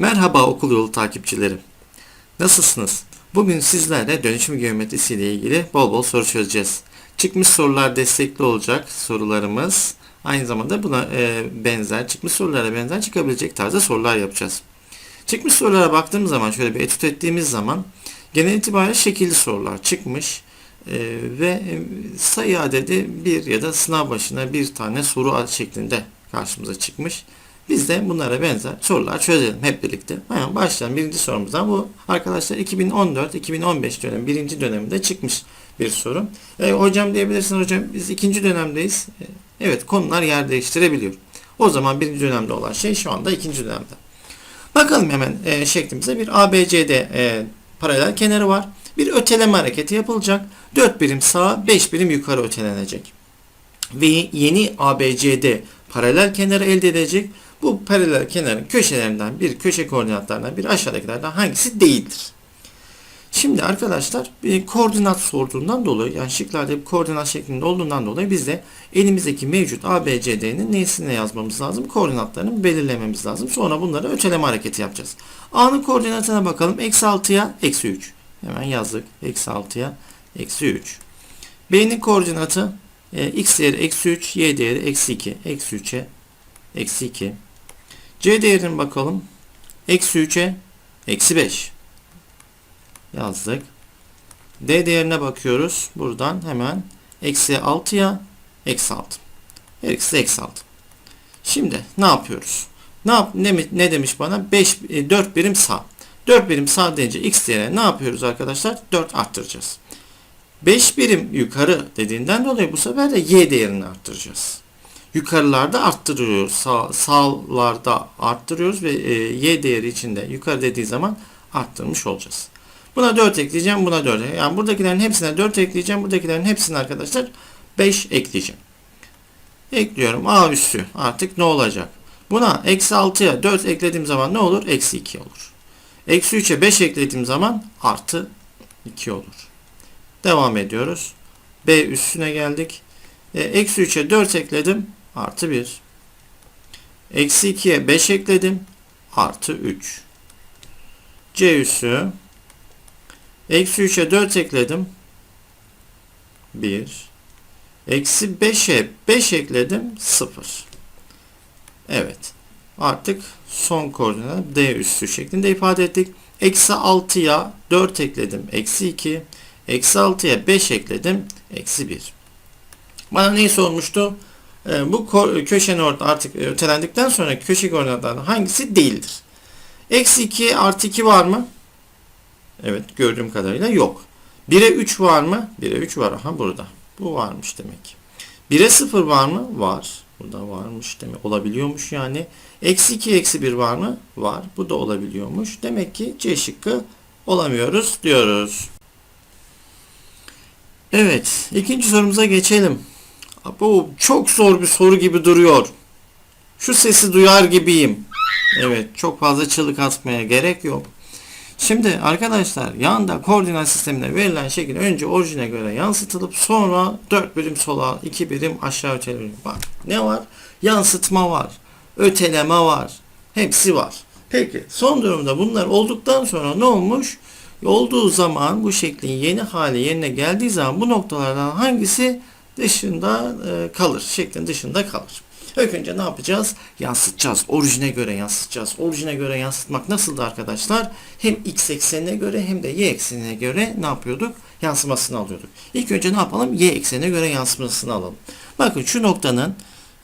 Merhaba okul yolu takipçilerim. Nasılsınız? Bugün sizlerle dönüşüm geometrisi ile ilgili bol bol soru çözeceğiz. Çıkmış sorular destekli olacak sorularımız. Aynı zamanda buna e, benzer, çıkmış sorulara benzer çıkabilecek tarzda sorular yapacağız. Çıkmış sorulara baktığımız zaman, şöyle bir etüt ettiğimiz zaman genel itibariyle şekilli sorular çıkmış. E, ve e, sayı adedi bir ya da sınav başına bir tane soru şeklinde karşımıza çıkmış. Biz de bunlara benzer sorular çözelim hep birlikte. Hemen başlayalım. Birinci sorumuzdan bu arkadaşlar 2014-2015 dönem birinci döneminde çıkmış bir soru. E, hocam diyebilirsin hocam biz ikinci dönemdeyiz. E, evet konular yer değiştirebiliyor. O zaman birinci dönemde olan şey şu anda ikinci dönemde. Bakalım hemen e, şeklimize bir ABCD e, paralel kenarı var. Bir öteleme hareketi yapılacak. 4 birim sağa 5 birim yukarı ötelenecek. Ve yeni ABCD paralel kenarı elde edecek. Bu paralel kenarın köşelerinden bir köşe koordinatlarından bir aşağıdakilerden hangisi değildir? Şimdi arkadaşlar bir koordinat sorduğundan dolayı yani şıklarda bir koordinat şeklinde olduğundan dolayı biz de elimizdeki mevcut ABCD'nin nesine yazmamız lazım? Koordinatlarını belirlememiz lazım. Sonra bunları öteleme hareketi yapacağız. A'nın koordinatına bakalım. Eksi 6'ya eksi 3. Hemen yazdık. Eksi 6'ya eksi 3. B'nin koordinatı e, x değeri eksi 3, y değeri eksi 2. Eksi 3'e eksi 2. C değerine bakalım. Eksi 3'e eksi 5. Yazdık. D değerine bakıyoruz. Buradan hemen eksi 6'ya eksi 6. Her ikisi eksi 6. Şimdi ne yapıyoruz? Ne, yap, ne, ne demiş bana? 5, 4 e, birim sağ. 4 birim sağ deyince x değerine ne yapıyoruz arkadaşlar? 4 arttıracağız. 5 birim yukarı dediğinden dolayı bu sefer de y değerini arttıracağız. Yukarılarda arttırıyoruz. Sağ, sağlarda arttırıyoruz ve e, y değeri içinde yukarı dediği zaman arttırmış olacağız. Buna 4 ekleyeceğim. Buna 4. Yani buradakilerin hepsine 4 ekleyeceğim. Buradakilerin hepsine arkadaşlar 5 ekleyeceğim. Ekliyorum. A üssü. Artık ne olacak? Buna eksi 6'ya 4 eklediğim zaman ne olur? Eksi 2 olur. Eksi 3'e 5 eklediğim zaman artı 2 olur. Devam ediyoruz. B üstüne geldik. E, eksi 3'e 4 ekledim. Artı 1. Eksi 2'ye 5 ekledim. Artı 3. C üssü. Eksi 3'e 4 ekledim. 1. Eksi 5'e 5 ekledim. 0. Evet. Artık son koordinat D üssü şeklinde ifade ettik. Eksi 6'ya 4 ekledim. Eksi 2. Eksi 6'ya 5 ekledim. Eksi 1. Bana neyi sormuştu? Ee, bu köşenin orta artık ötelendikten sonra köşe koordinatlarından hangisi değildir? Eksi 2 artı 2 var mı? Evet gördüğüm kadarıyla yok. 1'e 3 var mı? 1'e 3 var. Aha burada. Bu varmış demek. 1'e 0 var mı? Var. Burada varmış demek. Olabiliyormuş yani. Eksi 2 eksi 1 var mı? Var. Bu da olabiliyormuş. Demek ki C şıkkı olamıyoruz diyoruz. Evet. ikinci sorumuza geçelim. Bu çok zor bir soru gibi duruyor. Şu sesi duyar gibiyim. Evet. Çok fazla çığlık atmaya gerek yok. Şimdi arkadaşlar yanda koordinat sistemine verilen şekil önce orijine göre yansıtılıp sonra 4 birim sola 2 birim aşağı öteleniyor. Bak ne var? Yansıtma var. Öteleme var. Hepsi var. Peki son durumda bunlar olduktan sonra ne olmuş? Olduğu zaman bu şeklin yeni hali yerine geldiği zaman bu noktalardan hangisi dışında e, kalır? Şeklin dışında kalır. İlk önce ne yapacağız? Yansıtacağız. Orijine göre yansıtacağız. Orijine göre yansıtmak nasıldı arkadaşlar? Hem x eksenine göre hem de y eksenine göre ne yapıyorduk? Yansımasını alıyorduk. İlk önce ne yapalım? Y eksenine göre yansımasını alalım. Bakın şu noktanın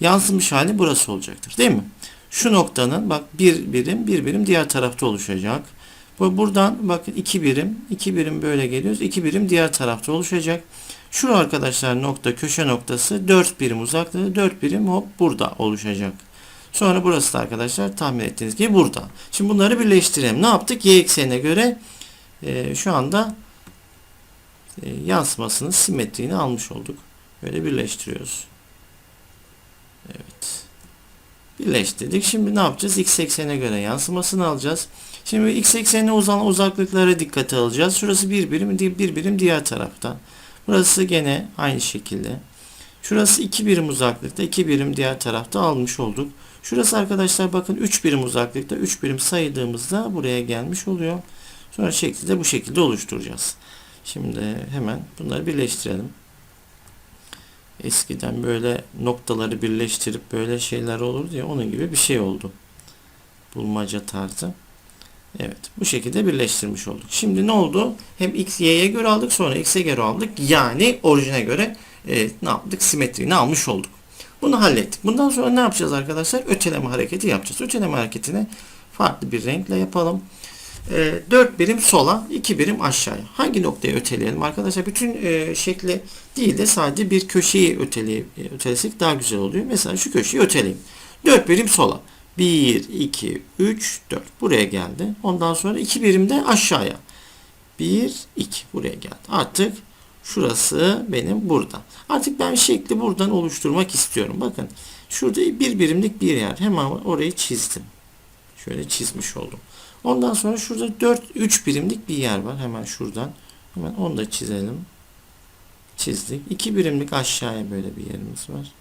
yansımış hali burası olacaktır. Değil mi? Şu noktanın bak bir birim bir birim diğer tarafta oluşacak. Bu buradan bakın iki birim iki birim böyle geliyoruz. iki birim diğer tarafta oluşacak. Şu arkadaşlar nokta köşe noktası 4 birim uzaklığı 4 birim hop burada oluşacak. Sonra burası da arkadaşlar tahmin ettiğiniz gibi burada. Şimdi bunları birleştirelim. Ne yaptık? Y eksenine göre e, şu anda e, yansımasını simetriğini almış olduk. Böyle birleştiriyoruz. Evet. Birleştirdik. Şimdi ne yapacağız? X eksenine göre yansımasını alacağız. Şimdi x eksenine uzan uzaklıklara dikkate alacağız. Şurası bir birim, bir birim diğer taraftan. Burası gene aynı şekilde. Şurası 2 birim uzaklıkta, 2 birim diğer tarafta almış olduk. Şurası arkadaşlar bakın 3 birim uzaklıkta 3 birim saydığımızda buraya gelmiş oluyor. Sonra şekli de bu şekilde oluşturacağız. Şimdi hemen bunları birleştirelim. Eskiden böyle noktaları birleştirip böyle şeyler olurdu ya onun gibi bir şey oldu. Bulmaca tarzı. Evet bu şekilde birleştirmiş olduk. Şimdi ne oldu? Hem x, y'ye göre aldık sonra x'e göre aldık. Yani orijine göre e, ne yaptık? Simetriğini almış olduk. Bunu hallettik. Bundan sonra ne yapacağız arkadaşlar? Öteleme hareketi yapacağız. Öteleme hareketini farklı bir renkle yapalım. E, 4 birim sola, 2 birim aşağıya. Hangi noktayı öteleyelim arkadaşlar? Bütün e, şekli değil de sadece bir köşeyi öteleye, e, ötelesek daha güzel oluyor. Mesela şu köşeyi öteleyim. 4 birim sola. 1, 2, 3, 4. Buraya geldi. Ondan sonra 2 birim de aşağıya. 1, 2. Buraya geldi. Artık şurası benim burada. Artık ben şekli buradan oluşturmak istiyorum. Bakın şurada bir birimlik bir yer. Hemen orayı çizdim. Şöyle çizmiş oldum. Ondan sonra şurada 4, 3 birimlik bir yer var. Hemen şuradan. Hemen onu da çizelim. Çizdik. 2 birimlik aşağıya böyle bir yerimiz var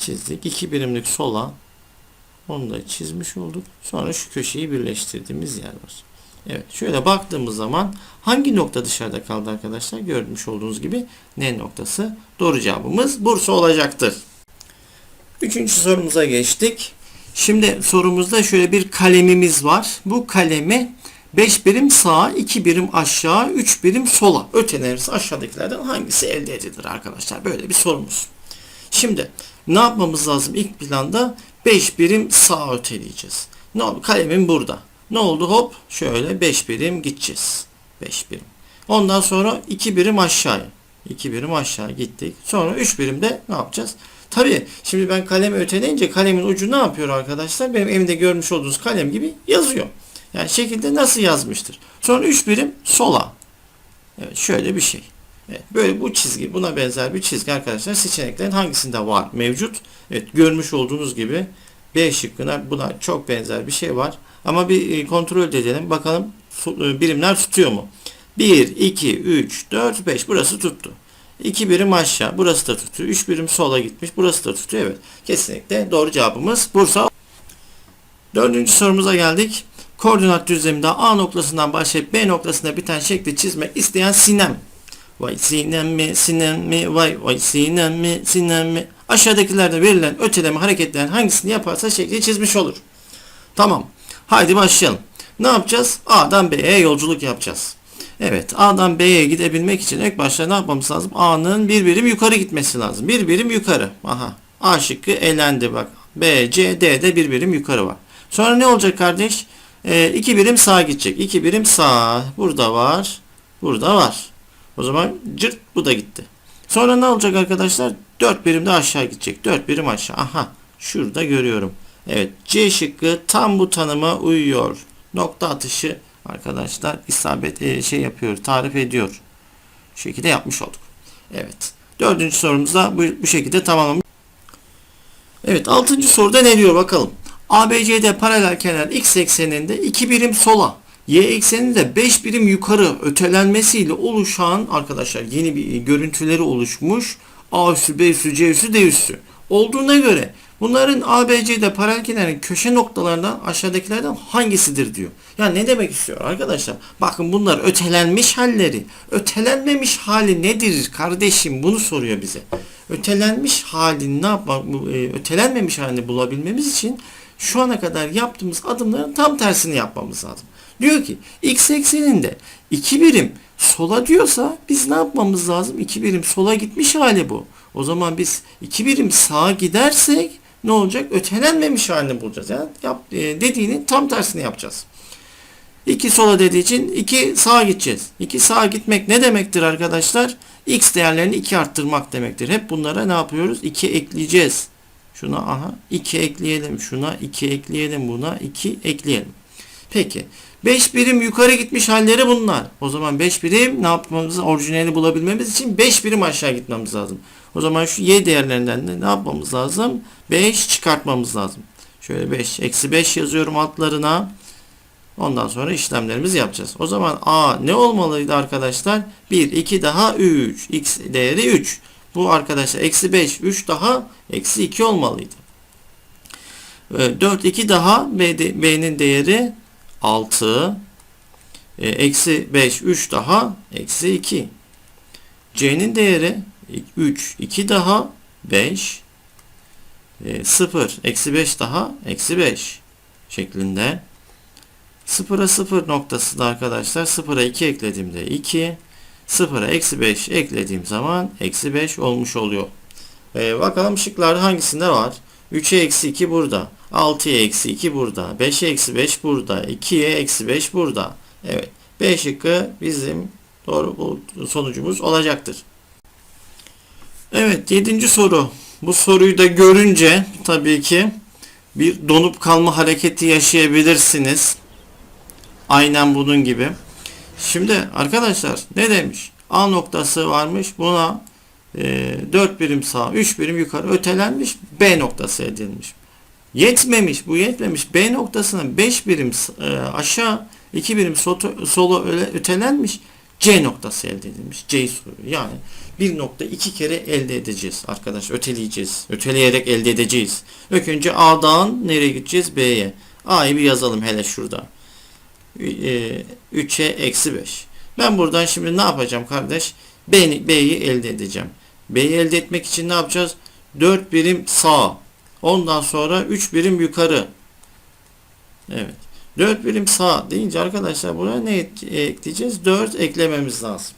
çizdik. 2 birimlik sola onu da çizmiş olduk. Sonra şu köşeyi birleştirdiğimiz yer var. Evet şöyle baktığımız zaman hangi nokta dışarıda kaldı arkadaşlar? Görmüş olduğunuz gibi N noktası. Doğru cevabımız Bursa olacaktır. Üçüncü sorumuza geçtik. Şimdi sorumuzda şöyle bir kalemimiz var. Bu kalemi 5 birim sağa, 2 birim aşağı, 3 birim sola ötelenirse aşağıdakilerden hangisi elde edilir arkadaşlar? Böyle bir sorumuz. Şimdi ne yapmamız lazım ilk planda? 5 birim sağa öteleyeceğiz. Ne oldu? Kalemim burada. Ne oldu? Hop şöyle 5 birim gideceğiz. 5 birim. Ondan sonra 2 birim aşağıya. 2 birim aşağı gittik. Sonra 3 birim de ne yapacağız? Tabii şimdi ben kalemi öteleyince kalemin ucu ne yapıyor arkadaşlar? Benim elimde görmüş olduğunuz kalem gibi yazıyor. Yani şekilde nasıl yazmıştır? Sonra 3 birim sola. Evet şöyle bir şey. Evet, böyle bu çizgi buna benzer bir çizgi arkadaşlar seçeneklerin hangisinde var mevcut? Evet görmüş olduğunuz gibi B şıkkına buna çok benzer bir şey var. Ama bir e, kontrol edelim bakalım e, birimler tutuyor mu? 1, 2, 3, 4, 5 burası tuttu. 2 birim aşağı burası da tutuyor. 3 birim sola gitmiş burası da tutuyor. Evet kesinlikle doğru cevabımız Bursa. Dördüncü sorumuza geldik. Koordinat düzleminde A noktasından başlayıp B noktasına biten şekli çizmek isteyen Sinem Vay sinem mi sinem mi vay vay sinem mi sinem mi aşağıdakilerde verilen öteleme hareketlerin hangisini yaparsa şekli çizmiş olur. Tamam. Haydi başlayalım. Ne yapacağız? A'dan B'ye yolculuk yapacağız. Evet A'dan B'ye gidebilmek için ilk başta ne yapmamız lazım? A'nın bir birim yukarı gitmesi lazım. Bir birim yukarı. Aha. A şıkkı elendi bak. B, C, D'de bir birim yukarı var. Sonra ne olacak kardeş? E, iki birim sağa gidecek. İki birim sağa. Burada var. Burada var. O zaman cırt bu da gitti. Sonra ne olacak arkadaşlar? 4 birim de aşağı gidecek. 4 birim aşağı. Aha. Şurada görüyorum. Evet. C şıkkı tam bu tanıma uyuyor. Nokta atışı arkadaşlar isabet e, şey yapıyor. Tarif ediyor. Şu şekilde yapmış olduk. Evet. Dördüncü sorumuzda bu, bu şekilde tamamlamış. Evet. Altıncı soruda ne diyor bakalım. ABCD paralel kenar x ekseninde 2 birim sola Y ekseninde 5 birim yukarı ötelenmesiyle oluşan arkadaşlar yeni bir görüntüleri oluşmuş. A üssü, B üssü, C üssü, D üssü. Olduğuna göre bunların ABC'de paralel kenarın köşe noktalarından aşağıdakilerden hangisidir diyor. Yani ne demek istiyor arkadaşlar? Bakın bunlar ötelenmiş halleri. Ötelenmemiş hali nedir kardeşim? Bunu soruyor bize. Ötelenmiş halini ne yapmak, e, ötelenmemiş halini bulabilmemiz için şu ana kadar yaptığımız adımların tam tersini yapmamız lazım. Diyor ki x ekseninde 2 birim sola diyorsa biz ne yapmamız lazım? 2 birim sola gitmiş hali bu. O zaman biz 2 birim sağa gidersek ne olacak? Ötelenmemiş halini bulacağız. Yani yap, e, dediğinin tam tersini yapacağız. 2 sola dediği için 2 sağa gideceğiz. 2 sağa gitmek ne demektir arkadaşlar? X değerlerini 2 arttırmak demektir. Hep bunlara ne yapıyoruz? 2 ekleyeceğiz. Şuna aha 2 ekleyelim. Şuna 2 ekleyelim. Buna 2 ekleyelim. Peki 5 birim yukarı gitmiş halleri bunlar. O zaman 5 birim ne yapmamız orijinali bulabilmemiz için 5 birim aşağı gitmemiz lazım. O zaman şu y değerlerinden de ne yapmamız lazım? 5 çıkartmamız lazım. Şöyle 5 eksi 5 yazıyorum altlarına. Ondan sonra işlemlerimizi yapacağız. O zaman a ne olmalıydı arkadaşlar? 1 2 daha 3 x değeri 3. Bu arkadaşlar eksi 5 3 daha eksi 2 olmalıydı. E, 4 2 daha B'nin değeri 6. E, eksi 5 3 daha eksi 2. C'nin değeri 3 2 daha 5 e, 0 eksi 5 daha eksi 5 şeklinde. 0'a 0 noktası da arkadaşlar 0'a 2 eklediğimde 2 0'a eksi 5 eklediğim zaman eksi 5 olmuş oluyor. Ee, bakalım şıklarda hangisinde var? 3'e eksi 2 burada. 6'ya eksi 2 burada. 5'e eksi 5 burada. 2'ye eksi 5 burada. Evet. B şıkkı bizim doğru sonucumuz olacaktır. Evet. 7. soru. Bu soruyu da görünce tabii ki bir donup kalma hareketi yaşayabilirsiniz. Aynen bunun gibi. Şimdi arkadaşlar ne demiş? A noktası varmış. Buna 4 birim sağ, 3 birim yukarı ötelenmiş. B noktası edilmiş. Yetmemiş. Bu yetmemiş. B noktasına 5 birim e, aşağı, 2 birim sola ötelenmiş. C noktası elde edilmiş. C'yi soruyor. Yani bir nokta iki kere elde edeceğiz arkadaş. Öteleyeceğiz. Öteleyerek elde edeceğiz. İlk önce A'dan nereye gideceğiz? B'ye. A'yı bir yazalım hele şurada. 3'e eksi 5. Ben buradan şimdi ne yapacağım kardeş? B'yi elde edeceğim. B'yi elde etmek için ne yapacağız? 4 birim sağ. Ondan sonra 3 birim yukarı. Evet. 4 birim sağ deyince arkadaşlar buraya ne ekleyeceğiz? 4 eklememiz lazım.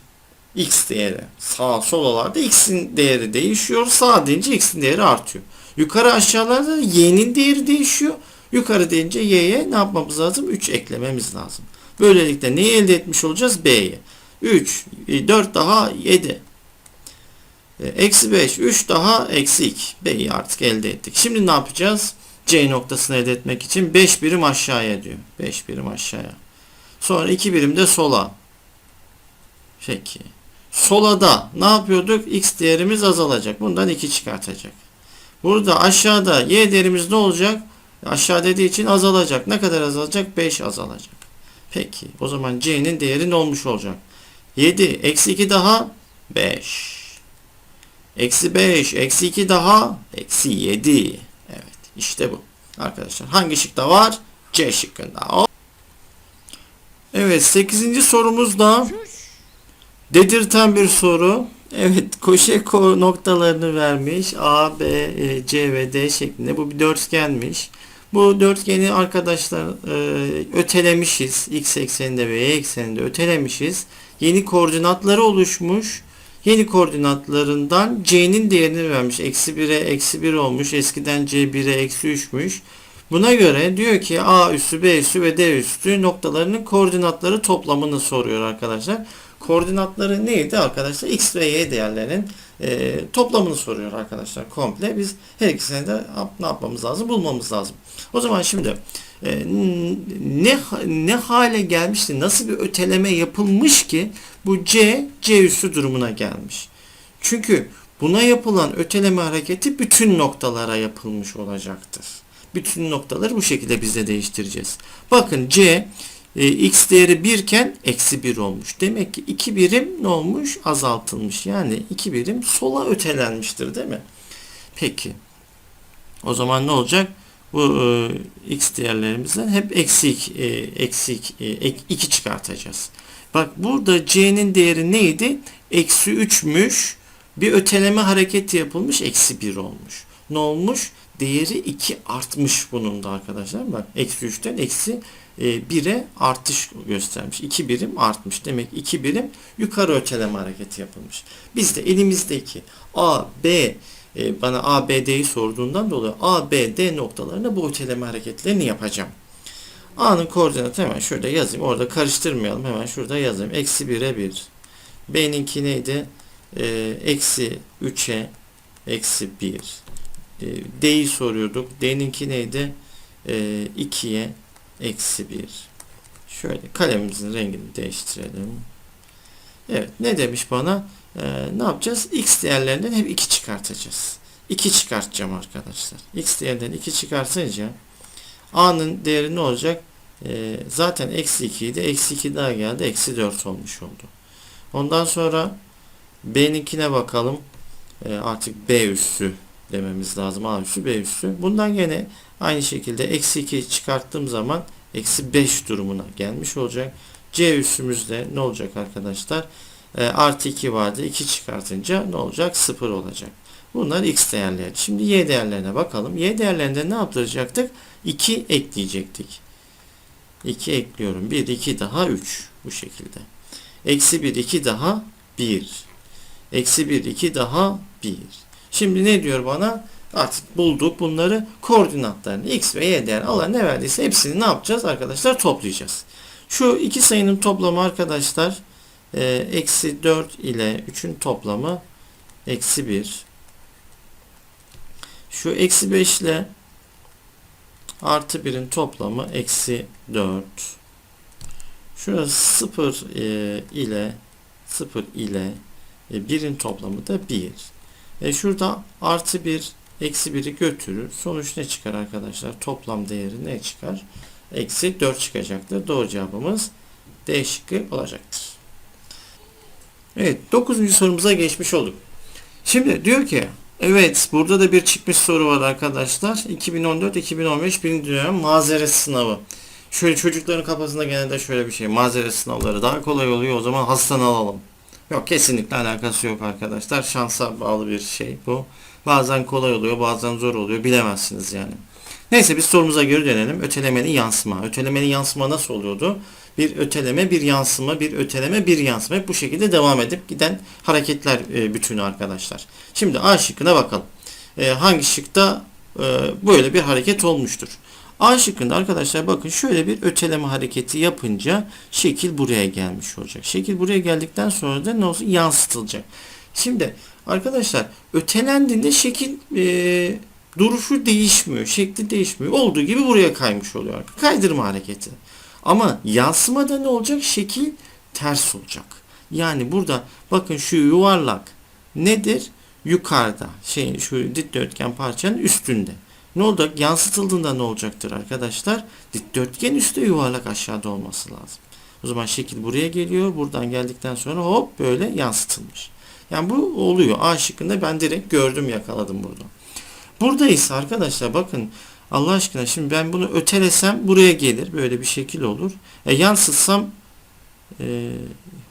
X değeri. Sağ solalarda x'in değeri değişiyor. Sağ deyince x'in değeri artıyor. Yukarı aşağılarda y'nin değeri değişiyor. Yukarı deyince y'ye ne yapmamız lazım? 3 eklememiz lazım. Böylelikle neyi elde etmiş olacağız? B'ye. 3, 4 daha 7. Eksi 5, 3 daha eksi 2. B'yi artık elde ettik. Şimdi ne yapacağız? C noktasını elde etmek için 5 birim aşağıya diyor. 5 birim aşağıya. Sonra 2 birim de sola. Peki. Solada ne yapıyorduk? X değerimiz azalacak. Bundan 2 çıkartacak. Burada aşağıda Y değerimiz ne olacak? Aşağı dediği için azalacak. Ne kadar azalacak? 5 azalacak. Peki. O zaman C'nin değeri ne olmuş olacak? 7. Eksi 2 daha 5. Eksi 5. Eksi 2 daha eksi 7. Evet. işte bu. Arkadaşlar hangi şıkta var? C şıkkında. Evet. 8. sorumuz da dedirten bir soru. Evet, Koşeko noktalarını vermiş. A, B, e, C ve D şeklinde. Bu bir dörtgenmiş. Bu dörtgeni arkadaşlar e, ötelemişiz. X ekseninde ve Y ekseninde ötelemişiz. Yeni koordinatları oluşmuş. Yeni koordinatlarından C'nin değerini vermiş. Eksi 1'e eksi 1 olmuş. Eskiden C 1'e eksi 3'müş. Buna göre diyor ki A üssü, B üssü ve D üssü noktalarının koordinatları toplamını soruyor arkadaşlar. Koordinatları neydi arkadaşlar? X ve Y değerlerinin e, toplamını soruyor arkadaşlar komple. Biz her ikisini de ne yapmamız lazım? Bulmamız lazım. O zaman şimdi e, ne ne hale gelmişti? Nasıl bir öteleme yapılmış ki bu C C üssü durumuna gelmiş? Çünkü buna yapılan öteleme hareketi bütün noktalara yapılmış olacaktır. Bütün noktaları bu şekilde biz de değiştireceğiz. Bakın C e, x değeri 1 iken eksi 1 olmuş. Demek ki 2 birim ne olmuş? Azaltılmış. Yani 2 birim sola ötelenmiştir değil mi? Peki. O zaman ne olacak? Bu e, x değerlerimizden hep eksik e, eksik e, 2 çıkartacağız. Bak burada c'nin değeri neydi? Eksi 3'müş. Bir öteleme hareketi yapılmış. Eksi 1 olmuş. Ne olmuş? Değeri 2 artmış bunun da arkadaşlar. Bak eksi 3'ten eksi 1'e artış göstermiş. 2 birim artmış. Demek 2 birim yukarı öteleme hareketi yapılmış. Biz de elimizdeki A, B e, bana A, B, D'yi sorduğundan dolayı A, B, D noktalarına bu öteleme hareketlerini yapacağım. A'nın koordinatı hemen şurada yazayım. Orada karıştırmayalım. Hemen şurada yazayım. Eksi 1'e 1. B'ninki neydi? E, eksi 3'e eksi 1. E, D'yi soruyorduk. D'ninki neydi? E, 2'ye eksi 1. Şöyle kalemimizin rengini değiştirelim. Evet ne demiş bana? Ee, ne yapacağız? X değerlerinden hep 2 çıkartacağız. 2 çıkartacağım arkadaşlar. X değerinden 2 çıkartınca A'nın değeri ne olacak? Ee, zaten eksi 2 idi. Eksi 2 daha geldi. Eksi 4 olmuş oldu. Ondan sonra B'ninkine bakalım. Ee, artık B üssü dememiz lazım. A üssü B üssü. Bundan gene Aynı şekilde eksi 2 çıkarttığım zaman eksi 5 durumuna gelmiş olacak. C üssümüzde ne olacak arkadaşlar? E, artı 2 vardı. 2 çıkartınca ne olacak? 0 olacak. Bunlar x değerleri. Şimdi y değerlerine bakalım. Y değerlerinde ne yaptıracaktık? 2 ekleyecektik. 2 ekliyorum. 1, 2 daha 3. Bu şekilde. Eksi 1, 2 daha 1. Eksi 1, 2 daha 1. Şimdi ne diyor bana? Artık bulduk bunları koordinatlarını x ve y değer alan ne verdiyse hepsini ne yapacağız arkadaşlar toplayacağız. Şu iki sayının toplamı arkadaşlar eksi 4 ile 3'ün toplamı eksi 1. Şu eksi 5 ile artı 1'in toplamı eksi 4. Şurası 0 e, ile 0 ile e, 1'in toplamı da 1. E şurada artı 1 eksi 1'i götürür. Sonuç ne çıkar arkadaşlar? Toplam değeri ne çıkar? Eksi 4 çıkacaktır. Doğru cevabımız D şıkkı olacaktır. Evet 9. sorumuza geçmiş olduk. Şimdi diyor ki evet burada da bir çıkmış soru var arkadaşlar. 2014-2015 birinci dönem mazeret sınavı. Şöyle çocukların kafasında genelde şöyle bir şey. Mazeret sınavları daha kolay oluyor. O zaman hastanı alalım. Yok kesinlikle alakası yok arkadaşlar. Şansa bağlı bir şey bu. Bazen kolay oluyor, bazen zor oluyor. Bilemezsiniz yani. Neyse biz sorumuza geri dönelim. Ötelemenin yansıma. Ötelemenin yansıma nasıl oluyordu? Bir öteleme, bir yansıma, bir öteleme, bir yansıma. Hep bu şekilde devam edip giden hareketler e, bütünü arkadaşlar. Şimdi A şıkkına bakalım. E, hangi şıkta e, böyle bir hareket olmuştur? A şıkkında arkadaşlar bakın şöyle bir öteleme hareketi yapınca şekil buraya gelmiş olacak. Şekil buraya geldikten sonra da ne olsun yansıtılacak. Şimdi arkadaşlar ötelendiğinde şekil e, duruşu değişmiyor. Şekli değişmiyor. Olduğu gibi buraya kaymış oluyor. Kaydırma hareketi. Ama yansımada ne olacak? Şekil ters olacak. Yani burada bakın şu yuvarlak nedir? Yukarıda. Şeyin şu dikdörtgen parçanın üstünde. Ne olacak? Yansıtıldığında ne olacaktır arkadaşlar? Dikdörtgen üstte yuvarlak aşağıda olması lazım. O zaman şekil buraya geliyor. Buradan geldikten sonra hop böyle yansıtılmış. Yani bu oluyor. A şıkkında ben direkt gördüm yakaladım burada. Burada ise arkadaşlar bakın Allah aşkına şimdi ben bunu ötelesem buraya gelir. Böyle bir şekil olur. E, yansıtsam e,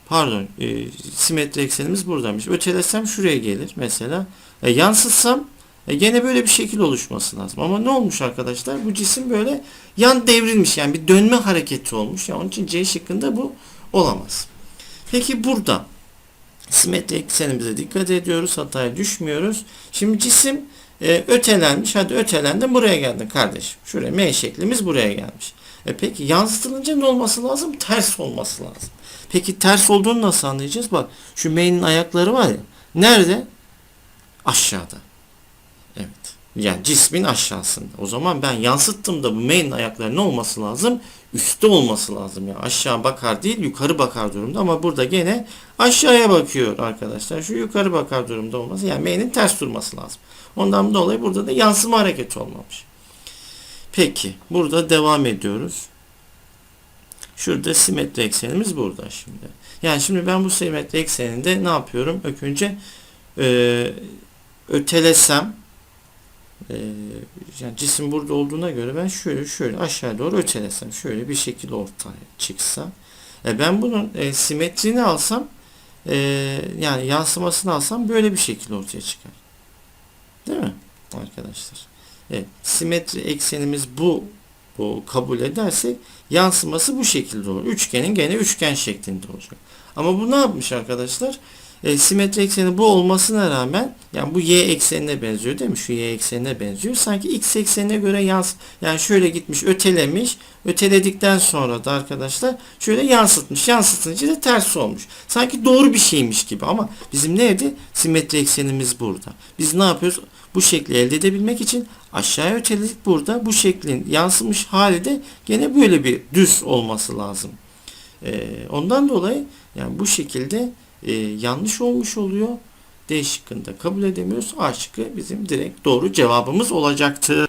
pardon e, simetri eksenimiz buradaymış. Ötelesem şuraya gelir mesela. E, yansıtsam e, gene böyle bir şekil oluşması lazım. Ama ne olmuş arkadaşlar? Bu cisim böyle yan devrilmiş. Yani bir dönme hareketi olmuş. Yani onun için C şıkkında bu olamaz. Peki burada simetri eksenimize dikkat ediyoruz. Hataya düşmüyoruz. Şimdi cisim e, ötelenmiş. Hadi ötelendin buraya geldin kardeşim. Şuraya M şeklimiz buraya gelmiş. E peki yansıtılınca ne olması lazım? Ters olması lazım. Peki ters olduğunu nasıl anlayacağız? Bak şu M'nin ayakları var ya. Nerede? Aşağıda. Yani cismin aşağısında. O zaman ben yansıttığımda bu M'nin ayakları ne olması lazım? Üstte olması lazım. Yani aşağı bakar değil yukarı bakar durumda. Ama burada gene aşağıya bakıyor arkadaşlar. Şu yukarı bakar durumda olması. Yani M'nin ters durması lazım. Ondan dolayı burada da yansıma hareketi olmamış. Peki. Burada devam ediyoruz. Şurada simetri eksenimiz burada şimdi. Yani şimdi ben bu simetri ekseninde ne yapıyorum? Önce e, ötelesem e, yani cisim burada olduğuna göre ben şöyle şöyle aşağı doğru ötelesem şöyle bir şekil ortaya çıksa e, ben bunun e, simetrini alsam e, yani yansımasını alsam böyle bir şekil ortaya çıkar. Değil mi arkadaşlar? Evet, simetri eksenimiz bu bu kabul edersek yansıması bu şekilde olur. Üçgenin gene üçgen şeklinde olacak. Ama bu ne yapmış arkadaşlar? E, simetri ekseni bu olmasına rağmen yani bu y eksenine benziyor değil mi? Şu y eksenine benziyor. Sanki x eksenine göre yans yani şöyle gitmiş ötelemiş. Öteledikten sonra da arkadaşlar şöyle yansıtmış. Yansıtınca da ters olmuş. Sanki doğru bir şeymiş gibi ama bizim nerede? Simetri eksenimiz burada. Biz ne yapıyoruz? Bu şekli elde edebilmek için aşağıya öteledik burada. Bu şeklin yansımış hali de gene böyle bir düz olması lazım. Ee, ondan dolayı yani bu şekilde e, yanlış olmuş oluyor. D şıkkında kabul edemiyoruz. A şıkkı bizim direkt doğru cevabımız olacaktı.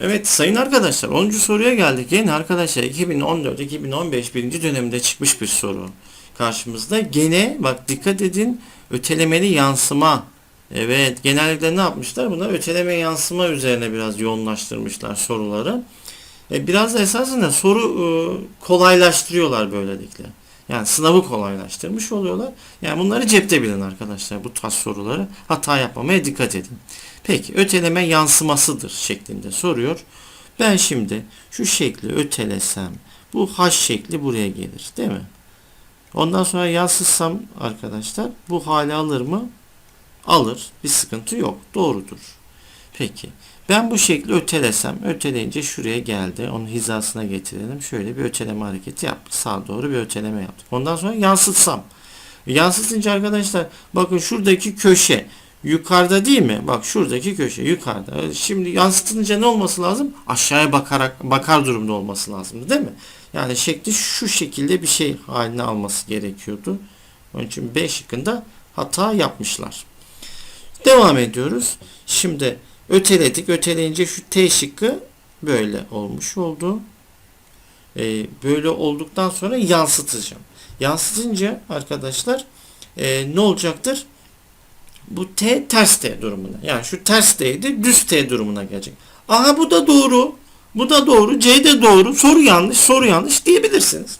Evet sayın arkadaşlar 10. soruya geldik. Yine arkadaşlar 2014-2015 birinci döneminde çıkmış bir soru karşımızda. Gene bak dikkat edin ötelemeli yansıma Evet, genellikle ne yapmışlar? Bunlar öteleme yansıma üzerine biraz yoğunlaştırmışlar soruları. E, biraz da esasında soru e, kolaylaştırıyorlar böylelikle. Yani sınavı kolaylaştırmış oluyorlar. Yani bunları cepte bilin arkadaşlar bu tarz soruları. Hata yapmamaya dikkat edin. Peki öteleme yansımasıdır şeklinde soruyor. Ben şimdi şu şekli ötelesem bu H şekli buraya gelir değil mi? Ondan sonra yansıtsam arkadaşlar bu hale alır mı? Alır. Bir sıkıntı yok. Doğrudur. Peki. Ben bu şekli ötelesem, öteleyince şuraya geldi. Onun hizasına getirelim. Şöyle bir öteleme hareketi yaptık. Sağa doğru bir öteleme yaptık. Ondan sonra yansıtsam. Yansıtınca arkadaşlar bakın şuradaki köşe yukarıda değil mi? Bak şuradaki köşe yukarıda. Şimdi yansıtınca ne olması lazım? Aşağıya bakarak bakar durumda olması lazım değil mi? Yani şekli şu şekilde bir şey haline alması gerekiyordu. Onun için B şıkkında hata yapmışlar. Devam ediyoruz. Şimdi öteledik. Öteleyince şu T şıkkı böyle olmuş oldu. Ee, böyle olduktan sonra yansıtacağım. Yansıtınca arkadaşlar e, ne olacaktır? Bu T ters T durumuna. Yani şu ters T'ydi düz T durumuna gelecek. Aha bu da doğru. Bu da doğru. C de doğru. Soru yanlış. Soru yanlış diyebilirsiniz.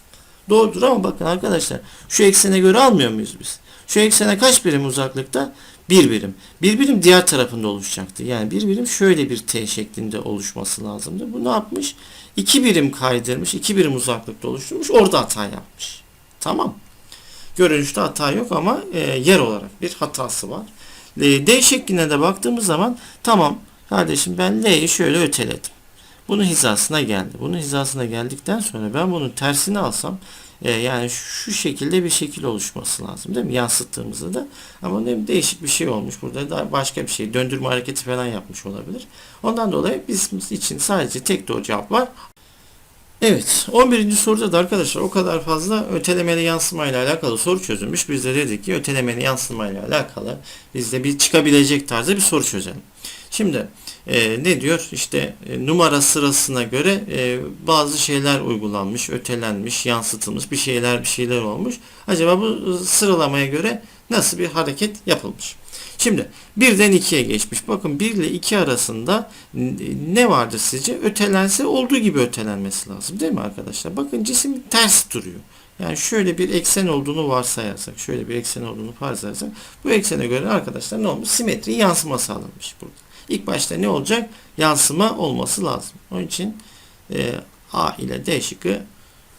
Doğrudur ama bakın arkadaşlar şu eksene göre almıyor muyuz biz? Şu eksene kaç birim uzaklıkta? Bir birim. Bir birim diğer tarafında oluşacaktı. Yani bir birim şöyle bir T şeklinde oluşması lazımdı. Bu ne yapmış? İki birim kaydırmış. iki birim uzaklıkta oluşturmuş. Orada hata yapmış. Tamam. Görünüşte hata yok ama e, yer olarak bir hatası var. E, D şekline de baktığımız zaman tamam kardeşim ben L'yi şöyle öteledim. Bunun hizasına geldi. Bunun hizasına geldikten sonra ben bunun tersini alsam e, yani şu şekilde bir şekil oluşması lazım değil mi? Yansıttığımızda da ama ne değişik bir şey olmuş. Burada da başka bir şey döndürme hareketi falan yapmış olabilir. Ondan dolayı bizim için sadece tek doğru cevap var. Evet 11. soruda da arkadaşlar o kadar fazla ötelemeli yansıma ile alakalı soru çözülmüş. Biz de dedik ki ötelemeli yansıma ile alakalı biz de bir çıkabilecek tarzda bir soru çözelim. Şimdi e, ne diyor? İşte e, numara sırasına göre e, bazı şeyler uygulanmış, ötelenmiş, yansıtılmış, bir şeyler bir şeyler olmuş. Acaba bu sıralamaya göre nasıl bir hareket yapılmış? Şimdi birden ikiye geçmiş. Bakın 1 ile 2 arasında ne vardır sizce? Ötelense olduğu gibi ötelenmesi lazım değil mi arkadaşlar? Bakın cisim ters duruyor. Yani şöyle bir eksen olduğunu varsayarsak, şöyle bir eksen olduğunu varsayarsak bu eksene göre arkadaşlar ne olmuş? Simetri yansıma sağlanmış burada. İlk başta ne olacak? Yansıma olması lazım. Onun için e, A ile D şıkkı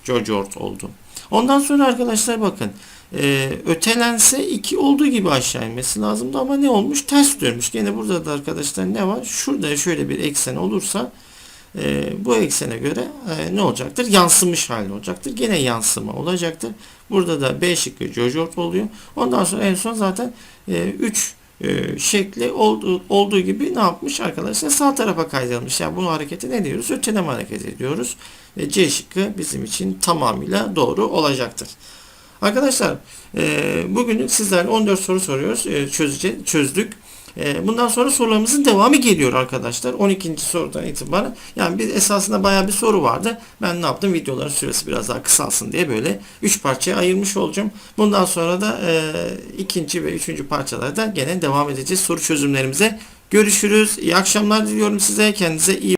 George oldu. Ondan sonra arkadaşlar bakın e, ötelense 2 olduğu gibi aşağı inmesi lazımdı ama ne olmuş? Ters dönmüş. Gene burada da arkadaşlar ne var? Şurada şöyle bir eksen olursa e, bu eksene göre e, ne olacaktır? Yansımış hali olacaktır. Gene yansıma olacaktır. Burada da B şıkkı George oluyor. Ondan sonra en son zaten 3 e, şekli olduğu, olduğu gibi ne yapmış arkadaşlar? Sağ tarafa kaydırılmış. Yani bu hareketi ne diyoruz? Öteleme hareketi diyoruz. Ve C şıkkı bizim için tamamıyla doğru olacaktır. Arkadaşlar e, bugünlük sizlerle 14 soru soruyoruz. E, çözece, çözdük. E, bundan sonra sorularımızın devamı geliyor arkadaşlar. 12. sorudan itibaren. Yani bir esasında bayağı bir soru vardı. Ben ne yaptım? Videoların süresi biraz daha kısalsın diye böyle 3 parçaya ayırmış olacağım. Bundan sonra da e, ikinci ve üçüncü parçalarda gene devam edeceğiz soru çözümlerimize. Görüşürüz. İyi akşamlar diliyorum size. Kendinize iyi